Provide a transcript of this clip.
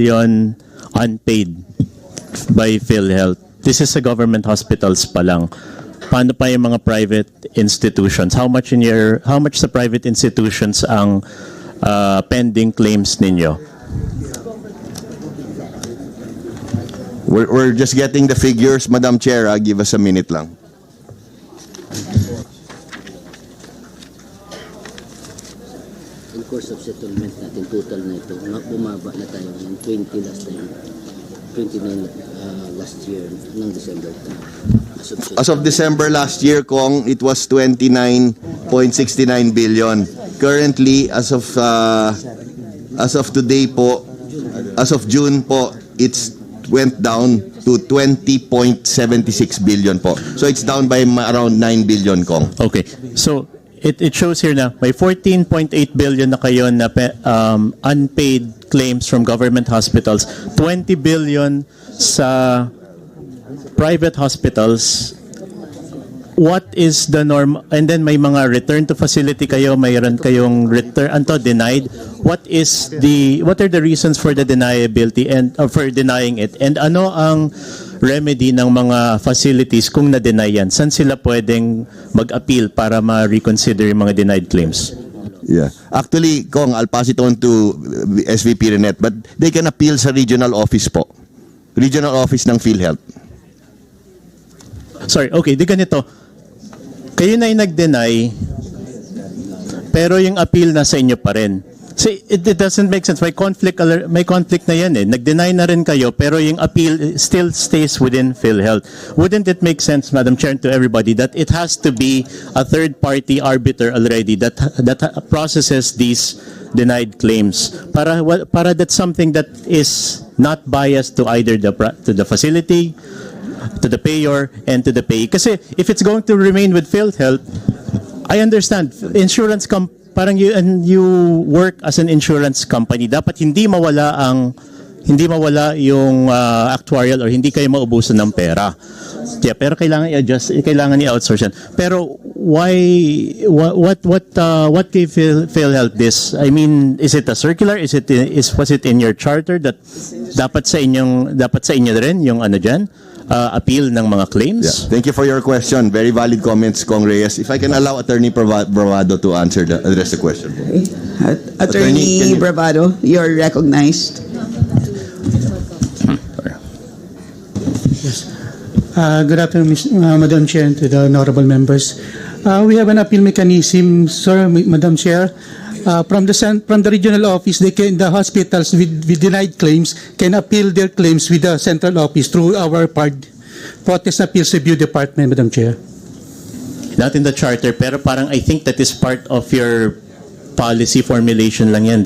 billion unpaid by PhilHealth. This is sa government hospitals pa lang. Paano pa yung mga private institutions? How much in your how much sa private institutions ang uh, pending claims ninyo? We're, we're just getting the figures, Madam Chair. ah. give us a minute lang. In course of settlement natin, total na ito, bumaba na tayo ng 20 last time, 29 uh, last year ng December. As of, As of December last year, Kong, it was 29.69 billion. Currently, as of uh, as of today po, as of June po, it's went down to 20.76 billion po. So it's down by around 9 billion, Kong. Okay. So it, it shows here na may 14.8 billion na kayo na pe- um, unpaid claims from government hospitals, 20 billion sa private hospitals. What is the norm? And then may mga return to facility kayo, mayroon kayong return anto denied. What is the what are the reasons for the deniability and or for denying it? And ano ang remedy ng mga facilities kung na-deny yan? Saan sila pwedeng mag-appeal para ma-reconsider mga denied claims? Yeah. Actually, Kong, I'll pass it on to uh, SVP Renet, but they can appeal sa regional office po. Regional office ng PhilHealth. Sorry, okay, di ganito. Kayo na yung nag-deny, pero yung appeal na sa inyo pa rin. See, it, it doesn't make sense. May conflict, may conflict na yan eh. Nag-deny na rin kayo, pero yung appeal still stays within PhilHealth. Wouldn't it make sense, Madam Chair, to everybody, that it has to be a third-party arbiter already that that processes these denied claims para para that's something that is not biased to either the to the facility to the payer and to the payee. Kasi if it's going to remain with PhilHealth, I understand. Insurance com parang you and you work as an insurance company, dapat hindi mawala ang hindi mawala yung uh, actuarial or hindi kayo maubusan ng pera. Yeah, pero kailangan i-adjust, kailangan i-outsource yan. Pero why what what what uh, what gave Phil, PhilHealth this? I mean, is it a circular? Is it is was it in your charter that dapat sa inyong dapat sa inyo rin yung ano diyan? Uh, appeal ng mga claims? Yeah. Thank you for your question. Very valid comments, Kong Reyes. If I can allow Attorney Brava- Bravado to answer the, address the question. At- Attorney, Attorney you- Bravado, you're recognized. Uh, Good afternoon, Ms. uh, Madam Chair, and to the honorable members. Uh, We have an appeal mechanism, sir, Ma- Madam Chair. Uh, From the from the regional office, they can, the hospitals with with denied claims can appeal their claims with the central office through our PARD, Protest Appeals Review Department, Madam Chair. Not in the charter, pero parang I think that is part of your policy formulation lang yan.